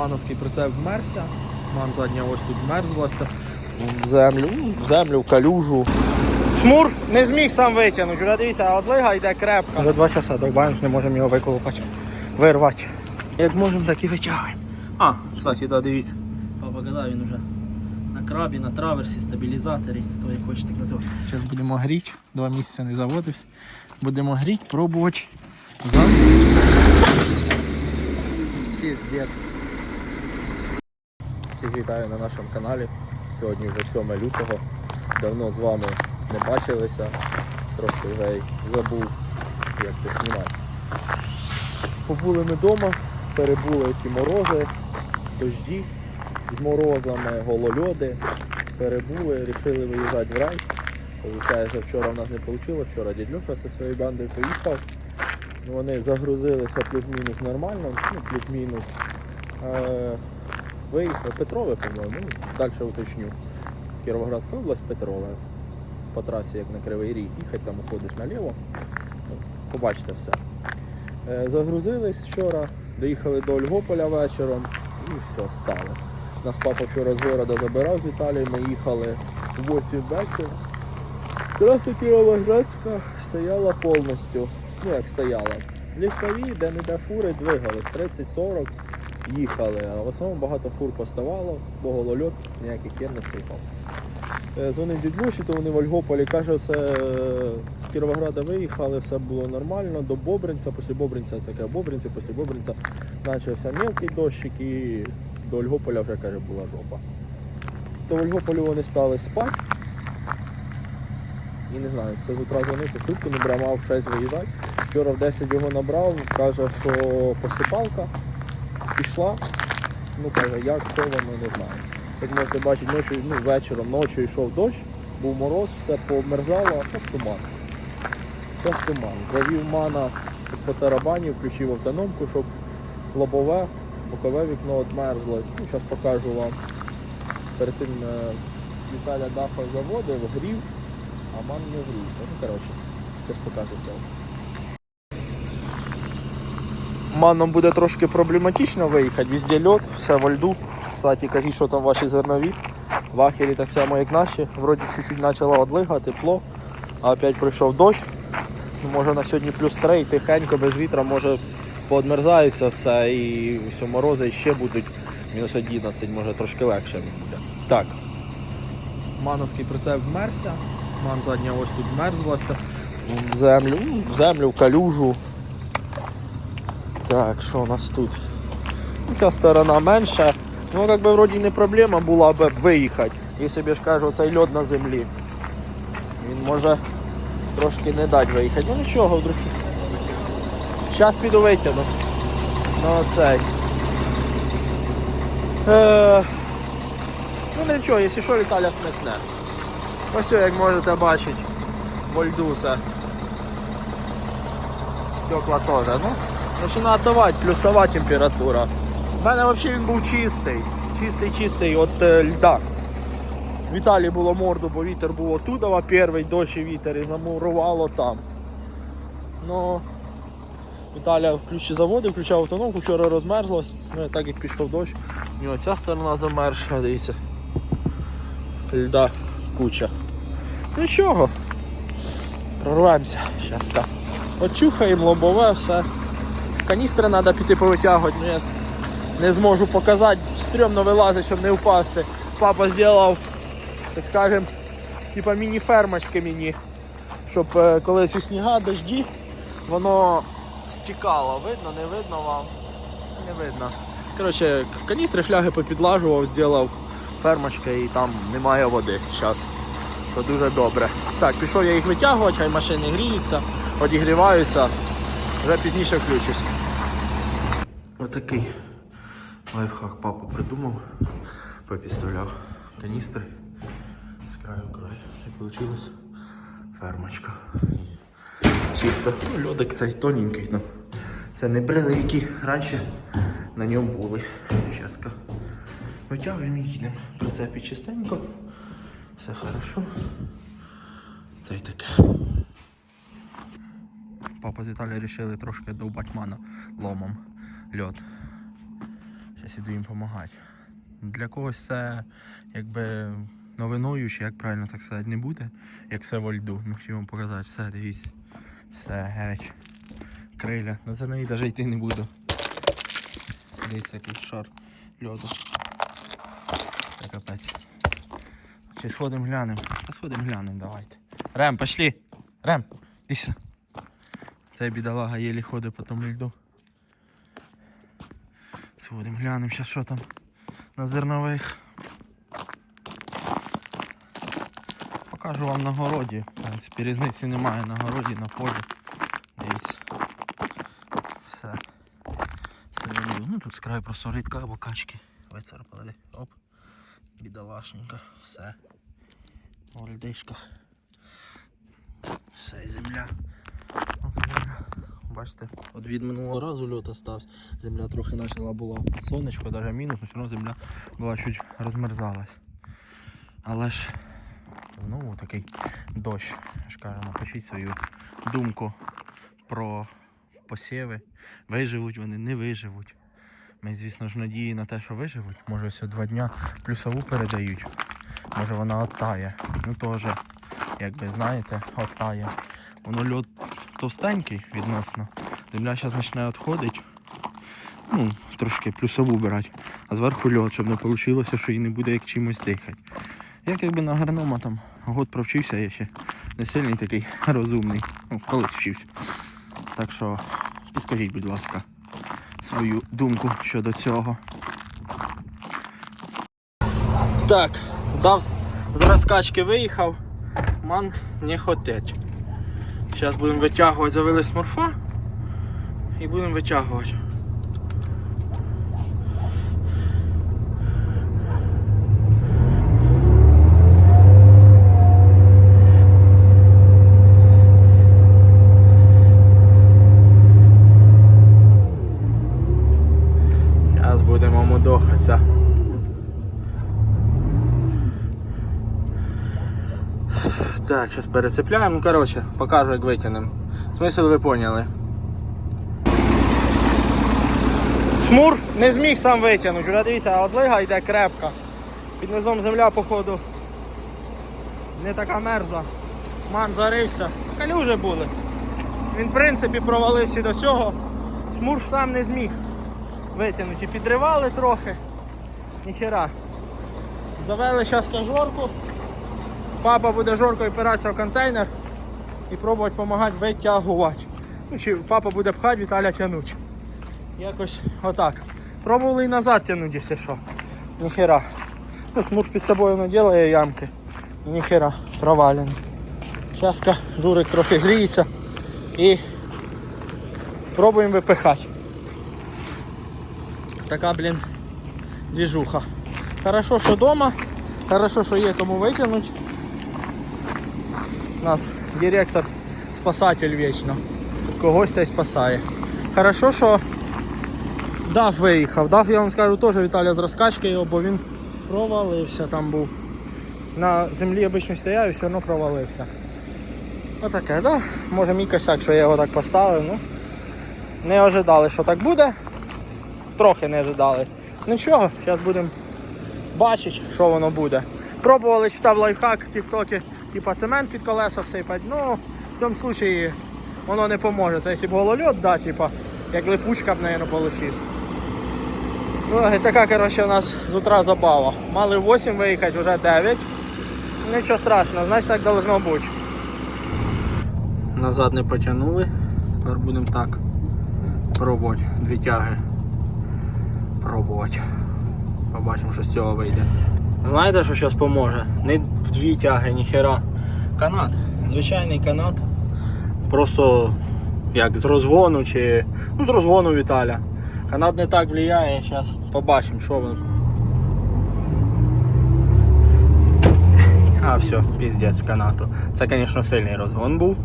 Мановський прицеп вмерся, ман задня ось тут мерзлася. В землю, в землю, в калюжу. Смурф не зміг сам витягнути. Вже дивіться, одлига йде крепка. Вже два часа довбаємось, не можемо його виколупати. Вирвати. Як можемо, так і витягуємо. А, кстати, да, дивіться. Папа казав, він вже на крабі, на траверсі, стабілізаторі, хто як хоче так називати. Зараз будемо гріти. Два місяці не заводився. Будемо гріти, пробувати. Завтра. Піздець. Всіх вітаю на нашому каналі. Сьогодні вже 7 лютого. Давно з вами не бачилися. Трошки вже й забув, як це знімати. Побули ми вдома, перебули ті морози, дожді з морозами, голольоди. Перебули, вирішили виїжджати в рейс. Получається, вчора в нас не вийшло, вчора дід Льоша зі своєю бандою поїхав. Вони загрузилися плюс-мінус нормально, ну плюс-мінус. Виїхав Петрове, по-моєму, ну, далі уточню. Кіровоградська область, Петрове. По трасі, як на Кривий Ріг, їхати там уходиш наліво. Побачите все. Е, Загрузились вчора, доїхали до Ольгополя вечором і все, стали. Нас папа вчора з города забирав з Італії, ми їхали в 8 вечора. Траса Кіровоградська стояла повністю. Ну як стояла. Легкові, де не де фури, двигались 30-40 їхали, а в основному багато фур поставало, бо голольот ніяких є не сипав. Е, Дзвонив дідусі, то вони в Ольгополі каже, це е, з Кіровограда виїхали, все було нормально, до Бобринця, після Бобринця це каже Бобринці, після Бобринця почався мелкий дощик і до Ольгополя вже каже була жопа. То в Ольгополі вони стали спати. І не знаю, це з утра дзвонив, швидко не мав в 6 виїжджати. Вчора в 10 його набрав, каже, що посипалка пішла. Ну каже, як що воно не знаю. Як можете бачити, ночі, ну, вечором, ночі йшов дощ, був мороз, все померзало, а зараз туман. Зараз туман. Завів мана по тарабані, включив автономку, щоб лобове, бокове вікно одмерзлось. Ну, зараз покажу вам. Перед цим е, Віталя Даха заводив, грів, а ман не грівся. Ну, коротше, зараз покажу все. Маном буде трошки проблематично виїхати, везде льот, все во льду. Кстати, кажіть, що там ваші зернові. Вахері так само, як наші. Вроді чуть-чуть почало одлига, тепло, а опять прийшов дощ. Ну, Може на сьогодні плюс 3, тихенько, без вітра, може поодмерзається все і все, морози ще будуть. Мінус 11, може трошки легше буде. Так. Мановський прицеп вмерся, ман задня ось тут мерзлася. В землю, в землю, в калюжу. Так, що у нас тут? Ну, Ця сторона менша. Ну, як би вроді не проблема була б виїхати. Якщо б я ж кажу, цей льод на землі. Він може трошки не дати виїхати. Ну нічого, вдруг. Зараз піду витягну. Ну цей. Е, ну нічого, якщо що, Віталя сметне. Ось як можете бачити, во льду все. Стекла теж, ну. Починає давати, плюсова температура. У мене взагалі він був чистий. Чистий, чистий від е, льда. Італії було морду, бо вітер був отуда, перший дощ і вітер і замурувало там. Ну, Віталія включив заводи, включав автономку, вчора розмерзлась. Ну, так як пішов дощ, у нього ця сторона замерзла, дивіться. Льда куча. Нічого. Прорвемося. Щас. Очухаємо лобове, все. Каністри треба піти повитягувати, ну я не зможу показати, стрьомно вилазить, щоб не впасти. Папа зробив, так скажем, типа міні-фермочки мені, щоб е, коли ці сніга, дожді, воно стікало. Видно, не видно вам? Не видно. Коротше, в каністри фляги попідлажував, зробив фермочки і там немає води зараз. Що дуже добре. Так, пішов я їх витягувати, хай машини гріються, одігріваються. Вже пізніше включусь. Отакий лайфхак папа придумав. Попідставляв каністри з краю в край. І вийшла фермочка. Чисто. Ну, льодик цей тоненький, ну. Це не брили, які раніше на ньому були. Щаска. Витягуємо і їдемо. Прицепі чистенько. Все хорошо. Та й таке. Папа з Італії вирішили трошки довбати мана ломом льот. Зараз іду їм допомагати. Для когось це якби новиною, чи як правильно так сказати, не буде, як все во льду. Ну хотів вам показати, все, дивіться. Все, геть. Криля. На зернові навіть йти не буду. Дивіться, який шар льоду. Це капець. Чи сходимо глянемо? Та сходимо глянемо, давайте. Рем, пошли! Рем, сюди. Цей бідолага єлі ходить по тому льду. Сходимо глянемо, зараз що там на зернових. Покажу вам на городі. В принципі, різниці немає на городі, на полі. Дивіться. Все. Все. Ну тут з краю просто рідка або качки. Вицарпали. Оп. Бідолашненько. Все. Льдишках. Все, земля. Бачите, от від минулого разу льот остався. Земля трохи почала була сонечко, навіть мінус, але все одно земля була чуть розмерзалась. Але ж знову такий дощ. Я ж напишіть свою думку про посіви. Виживуть вони, не виживуть. Ми, звісно ж, надії на те, що виживуть. Може, ось два дня плюсову передають. Може вона оттає. Ну теж, як ви знаєте, оттає. Воно льот товстенький відносно. Земля зараз почне відходити. Ну, трошки плюсову брати. А зверху льот, щоб не вийшло, що їй не буде як чимось дихати. Як якби на агронома там год провчився, я ще не сильний такий розумний. Ну, колись вчився. Так що підскажіть, будь ласка, свою думку щодо цього. Так, дав з розкачки виїхав, ман не хотеть. Зараз будемо витягувати, завели смурфа і будемо витягувати. Зараз будемо мудохатися. Так, зараз перецепляємо. Ну, коротше, покажу, як витягнемо. Смисл ви поняли. Смурф не зміг сам витягнути. Вже дивіться, одлига йде крепка. Під низом земля, походу, не така мерзла. Ман зарився. Калюжі були. Він, в принципі, провалився до цього. Смурф сам не зміг витягнути. Підривали трохи. Ніхера. Завели зараз кажорку. Папа буде жоркою опиратися в контейнер і пробувати допомагати витягувати. Ну, чи папа буде пхати, Віталя тягнути. Якось отак. Пробували і назад тягнути, якщо що. Ніхера. Ну, смуж під собою наділає ямки. Ніхера провалений. Зараз журик трохи гріється і пробуємо випихати. Така, блін, двіжуха. Хорошо, що вдома, хорошо, що є кому витягнути. У нас директор спасатель вічно. Когось та спасає. Хорошо, що дав виїхав. Дав, я вам скажу, теж Віталя з розкачки його, бо він провалився там був. На землі обично стояв і все одно провалився. Отаке, да? Може мій косяк, що я його так поставив, ну. Не ожидали, що так буде. Трохи не ожидали. Нічого, зараз будемо бачити, що воно буде. Пробували читав лайфхак в тіктокі, типа цемент під колеса сипать. Ну, в цьому випадку воно не поможе. Це якщо б голольот, да, типа, як липучка б, мабуть, получився. Ну, і така, коротше, у нас з утра забава. Мали 8 виїхати, вже 9. Нічого страшного, значить так должно бути. Назад не потягнули. Тепер будемо так пробувати. Дві тяги. Пробувати. Побачимо, що з цього вийде. Знаєте, що зараз поможе? Не в дві тяги, ніхера. Канат. Звичайний канат. Просто як з розгону чи. Ну, з розгону Віталя. Канат не так впливає, зараз побачимо, що він. А, все, піздець канату. Це, звісно, сильний розгон був.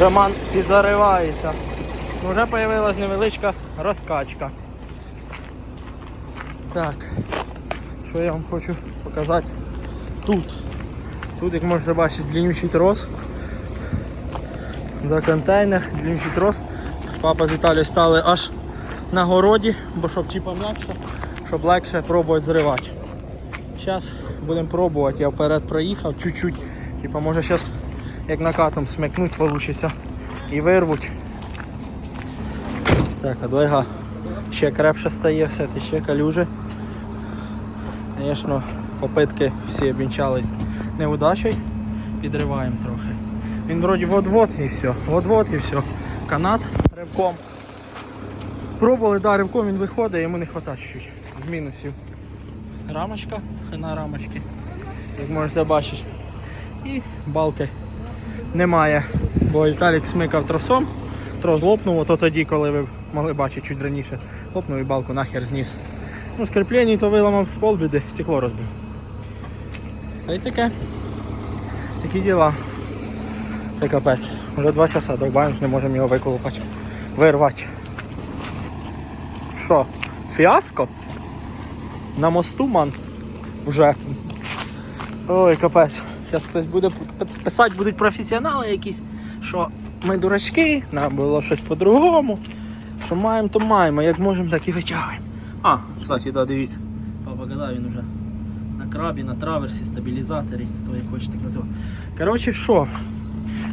Роман підзаривається. Ну, Вже з'явилась невеличка розкачка. Так, що я вам хочу показати тут. Тут, як можете бачити, длиннючий трос. За контейнер, длиннючий трос. Папа з Віталією стали аж на городі, бо щоб типа м'якше, щоб легше пробувати зривати. Зараз будемо пробувати. Я вперед проїхав чуть-чуть. Типа може зараз як накатом смикнуть вийде і вирвуть. Так, а двойга ще крепше стає, все ти ще калюжи. Звісно, попитки всі обінчались неудачею. Підриваємо трохи. Він вроді вот-вот і все. Вот-вот і все. Канат ривком. Пробували, да, ривком він виходить, йому не вистачає чуть-чуть. З мінусів. Рамочка, на рамочки, як можете бачити. І балки немає. Бо Віталік смикав тросом, трос лопнув, то тоді, коли ви могли бачити чуть раніше, лопнув і балку нахер зніс. Ну, з то виламав полбіди, стекло розбив. Це й таке. Такі діла. Це капець. Вже два часа довбаємось, не можемо його виколупати. Вирвати. Що? Фіаско? На мосту ман. Вже. Ой, капець. Зараз хтось буде писати, будуть професіонали якісь, що ми дурачки, нам було щось по-другому. Що маємо, то маємо, як можемо, так і витягуємо. А, кстати, да, дивіться. Папа казав, він вже на крабі, на траверсі, стабілізаторі, хто як хоче так називати. Коротше, що?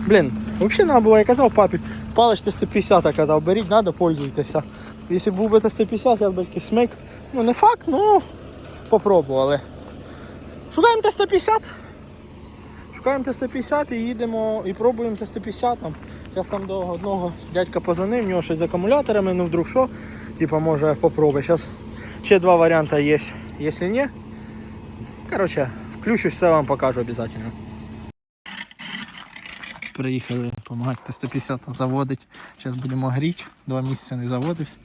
Блін, взагалі треба було, я казав папі, палич Т-150, я казав, беріть, треба, пользуйтеся. Якщо був би Т-150, я б такий смик. Ну не факт, ну попробували. Шукаємо Т-150. Шукаємо Т-150 і їдемо і пробуємо Т-150. Там. Зараз там до одного дядька позвонив, в нього щось з акумуляторами, ну вдруг що, типа може попробуй. Зараз ще два варіанти є. Якщо ні, коротше, включусь, все вам покажу обов'язково. Приїхали допомагати Т-150 заводить. Зараз будемо гріти. Два місяці не заводився.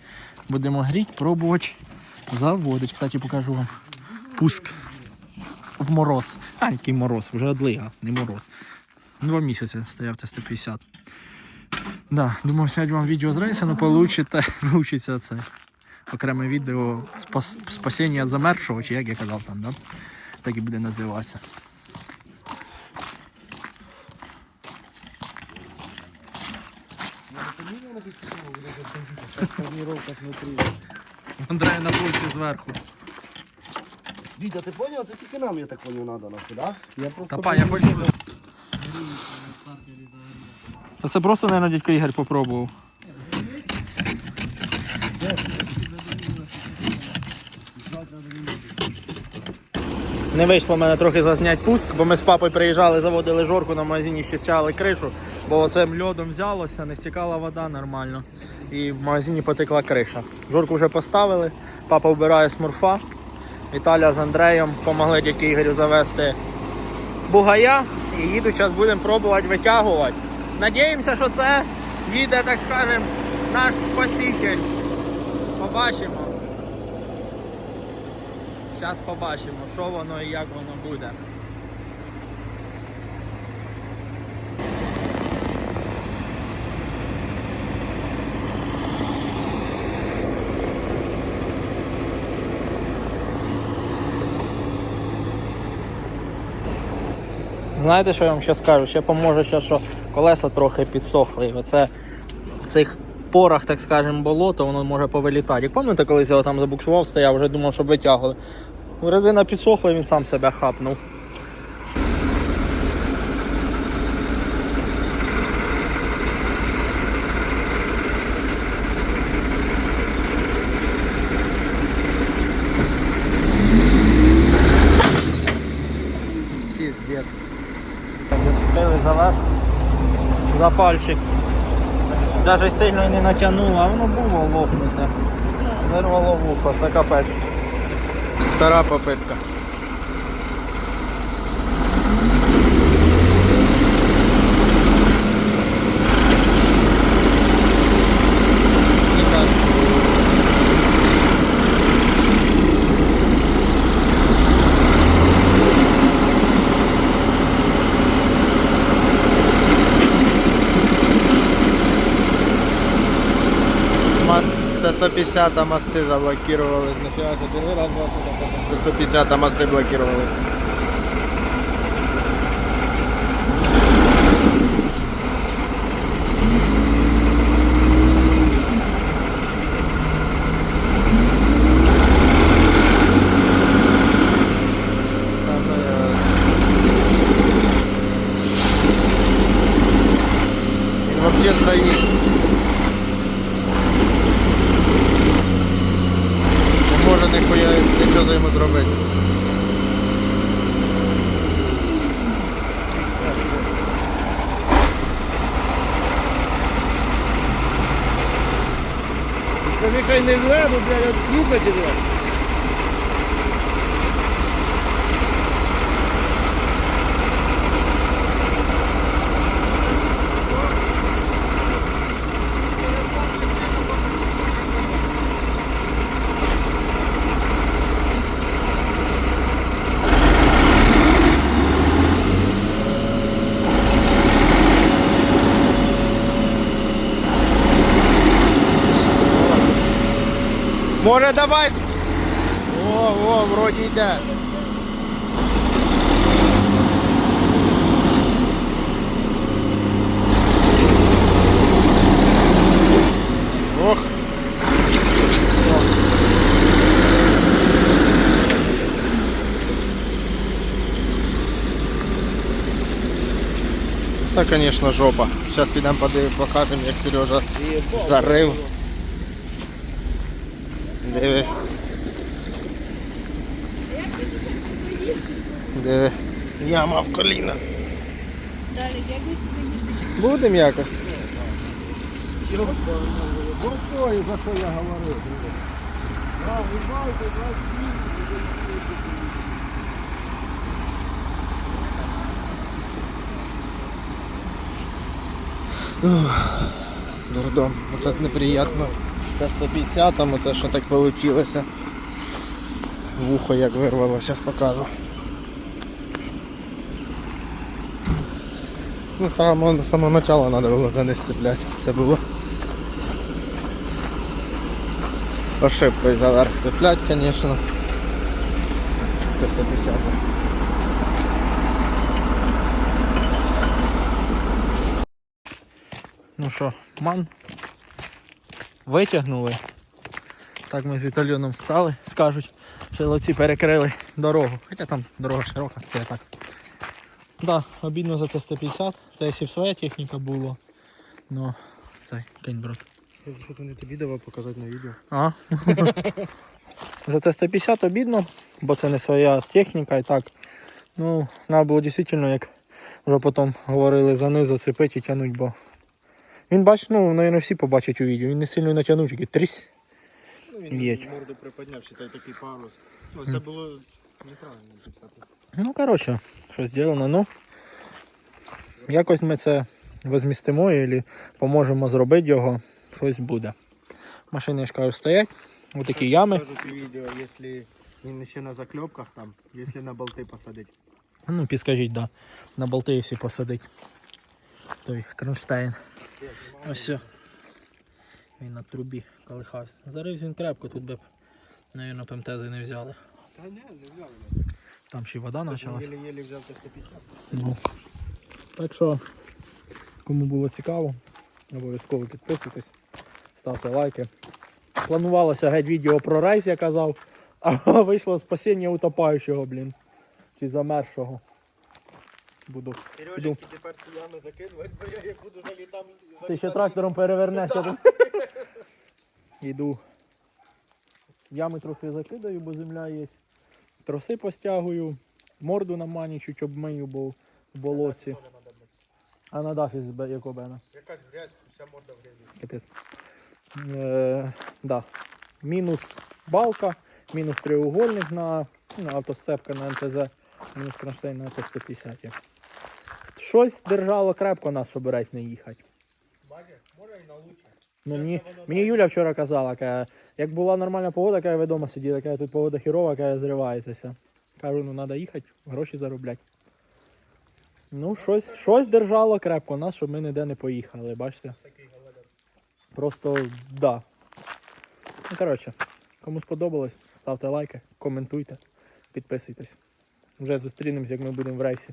Будемо гріти, пробувати заводить. Кстати, покажу вам пуск в мороз. А, який мороз, вже одлига, не мороз. Два місяці стояв Т-150. Да, думав, сняти вам відео з рейсу, але получите, вивчиться це. Окреме відео спас, спасіння замершого, чи як я казав там, да? так і буде називатися. Андрея на пульсі зверху. Вітя, ти поняв? Це тільки нам, я так поняв, надо нахуй, да? Я просто... Та па, я хочу. Це просто, мабуть, дядько Ігор попробував. Не вийшло в мене трохи зазняти пуск, бо ми з папою приїжджали, заводили жорку на магазині, щищали кришу, бо оцим льодом взялося, не стікала вода нормально. І в магазині потекла криша. Жорку вже поставили, папа вбирає смурфа. Віталя з Андреєм допомогли дядьки Ігорю завести бугая і їду, зараз будемо пробувати витягувати. Надіємося, що це їде, так скажемо, наш спаситель. Побачимо. Зараз побачимо, що воно і як воно буде. Знаєте, що я вам ще скажу? Ще поможе, ще, що колеса трохи підсохли. І оце в цих порах, так скажемо, болото, воно може повилітати. Як пам'ятаєте, колись я там забуксував, стояв, вже думав, щоб витягували. Резина підсохла, він сам себе хапнув. Піздець. Зацепили за верх, за пальчик. Навіть сильно не натягнуло, а воно було лопнуте. Вирвало вухо, це капець. Втора попитка. Т-150 мости заблокировались. Нафига ты первый раз был Т-150 мосты блокировались. Може давай. О, о, вроді йде. Ох. Це, звісно, жопа. Зараз підемо покажемо, як Сережа зарив. Диви. Диви. Яма в коліна. Далі, як ви сюди їздите? Будемо якось. Ух, Дурдом, оце неприємно. Це 150, там оце що так получилося. Вухо як вирвало, зараз покажу. Ну, з самого, самого начала треба було за не сцепляти. Це було ошибкою заверх цеплять, звісно. То 150. Ну що, ман витягнули. Так ми з Вітальйоном стали, скажуть, що ловці перекрили дорогу. Хоча там дорога широка, це так. Да, обідно за це 150. Це якщо б своя техніка була. Ну, цей кінь брат. Що не тобі давав показати на відео. А? За те 150 обідно, бо це не своя техніка і так. Ну, треба було дійсно, як вже потім говорили, за низ зацепити і тягнути, бо. Він бач, ну, мабуть, всі побачать у відео. Він не сильно натягнув, тільки трісь. Ну, він Є. морду приподняв, считай такий парус. Ну, це було неправильно. Ну, коротше, що зроблено, ну. Якось ми це возмістимо і поможемо зробити його, щось буде. Машини, я ж кажу, стоять, отакі ями. Скажуть у відео, якщо він ще на закльопках там, якщо на болти посадить. Ну, підскажіть, да. На болти якщо посадить. Той кронштейн. Ось все. Він на трубі колихався. Зарив він крепко, тут би, навіть, ПМТЗи не взяли. Та ні, не взяли. Там ще й вода почалась. Єлі-єлі взяв та 150. Ну. Так що, кому було цікаво, обов'язково підписуйтесь, ставте лайки. Планувалося геть відео про рейс, я казав, а вийшло спасіння утопаючого, блін. Чи замершого. Буду. Іду. тепер ці ями закидувати, бо я як буду жалі там... Ти ще трактором перевернешся. Іду. Ями трохи закидаю, бо земля є. Троси постягую, морду наманю, чуть обмию, бо в болоці. А на дахі з Якобена. Якась грязь, вся морда в грязі. Капець. Е, да. Мінус балка, мінус треугольник на, ну, автосцепка на МТЗ, мінус кронштейн на Т-150. Щось держало крепко нас, щоб рейс не їхати. Бачиш, може і на лучше. Ну, мені, мені Юля вчора казала, каже, як була нормальна погода, каже, ви вдома сиділи, каже, тут погода хірова, каже, зриваєтеся. Кажу, ну треба їхати, гроші заробляти. Ну, щось, щось держало крепко нас, щоб ми ніде не поїхали, бачите? Просто да. Ну, коротше, кому сподобалось, ставте лайки, коментуйте, підписуйтесь. Вже зустрінемось, як ми будемо в рейсі.